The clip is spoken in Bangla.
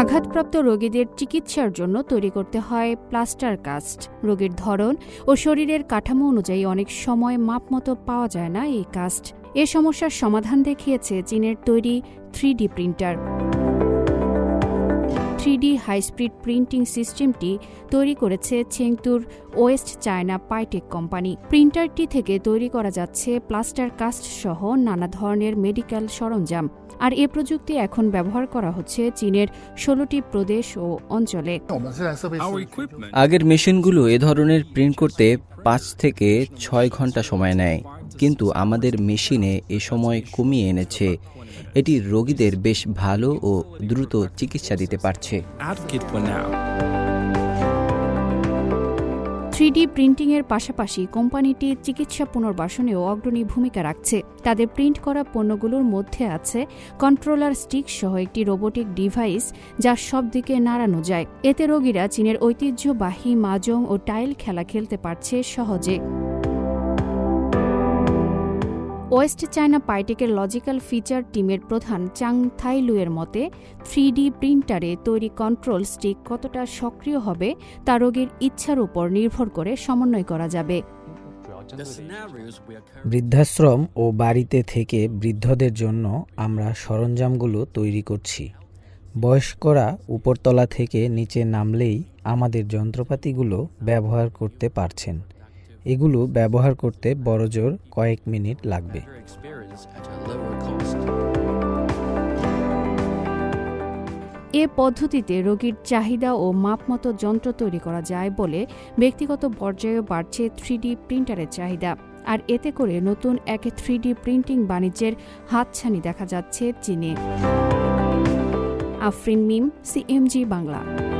আঘাতপ্রাপ্ত রোগীদের চিকিৎসার জন্য তৈরি করতে হয় প্লাস্টার কাস্ট। রোগীর ধরন ও শরীরের কাঠামো অনুযায়ী অনেক সময় মাপমতো পাওয়া যায় না এই কাস্ট। এ সমস্যার সমাধান দেখিয়েছে চীনের তৈরি three printer. Three D high speed printing সিস্টেমটি তৈরি করেছে চেংতুর ওয়েস্ট চায়না পাইটেক কোম্পানি। প্রিন্টারটি থেকে তৈরি করা যাচ্ছে প্লাস্টার কাস্ট সহ নানা ধরনের মেডিকেল সরঞ্জাম। আর এ প্রযুক্তি এখন ব্যবহার করা হচ্ছে চীনের ষোলোটি প্রদেশ ও অঞ্চলে। আগের মেশিনগুলো এ ধরনের প্রিন্ট করতে পাঁচ থেকে ছয় ঘণ্টা সময় নেয় কিন্তু আমাদের মেশিনে এ সময় কমিয়ে এনেছে। এটি রোগীদের বেশ ভালো ও দ্রুত চিকিৎসা দিতে পারছে। থ্রিডি প্রিন্টিংয়ের পাশাপাশি কোম্পানিটি চিকিৎসা পুনর্বাসনেও অগ্রণী ভূমিকা রাখছে। তাদের প্রিন্ট করা পণ্যগুলোর মধ্যে আছে কন্ট্রোলার স্টিক সহ একটি রোবটিক ডিভাইস যা সব দিকে নাড়ানো যায়। এতে রোগীরা চীনের ঐতিহ্যবাহী মাজং ও টাইল খেলা খেলতে পারছে সহজে। ওয়েস্ট চায়না পাইটেকের লজিক্যাল ফিচার টিমের প্রধান চাং থাইলুয়ের মতে থ্রি প্রিন্টারে তৈরি কন্ট্রোল স্টিক কতটা সক্রিয় হবে তা রোগীর ইচ্ছার উপর নির্ভর করে সমন্বয় করা যাবে। বৃদ্ধাশ্রম ও বাড়িতে থেকে বৃদ্ধদের জন্য আমরা সরঞ্জামগুলো তৈরি করছি। বয়স্করা উপরতলা থেকে নিচে নামলেই আমাদের যন্ত্রপাতিগুলো ব্যবহার করতে পারছেন। এগুলো ব্যবহার করতে বড়জোর কয়েক মিনিট লাগবে. এ পদ্ধতিতে রোগীর চাহিদা ও মাপমতো যন্ত্র তৈরি করা যায় বলে ব্যক্তিগত পর্যায়েও বাড়ছে থ্রিডি প্রিন্টারের চাহিদা। আর এতে করে নতুন এক থ্রিডি প্রিন্টিং বাণিজ্যের হাতছানি দেখা যাচ্ছে চীনে। আফরিন মিম সিএমজি বাংলা।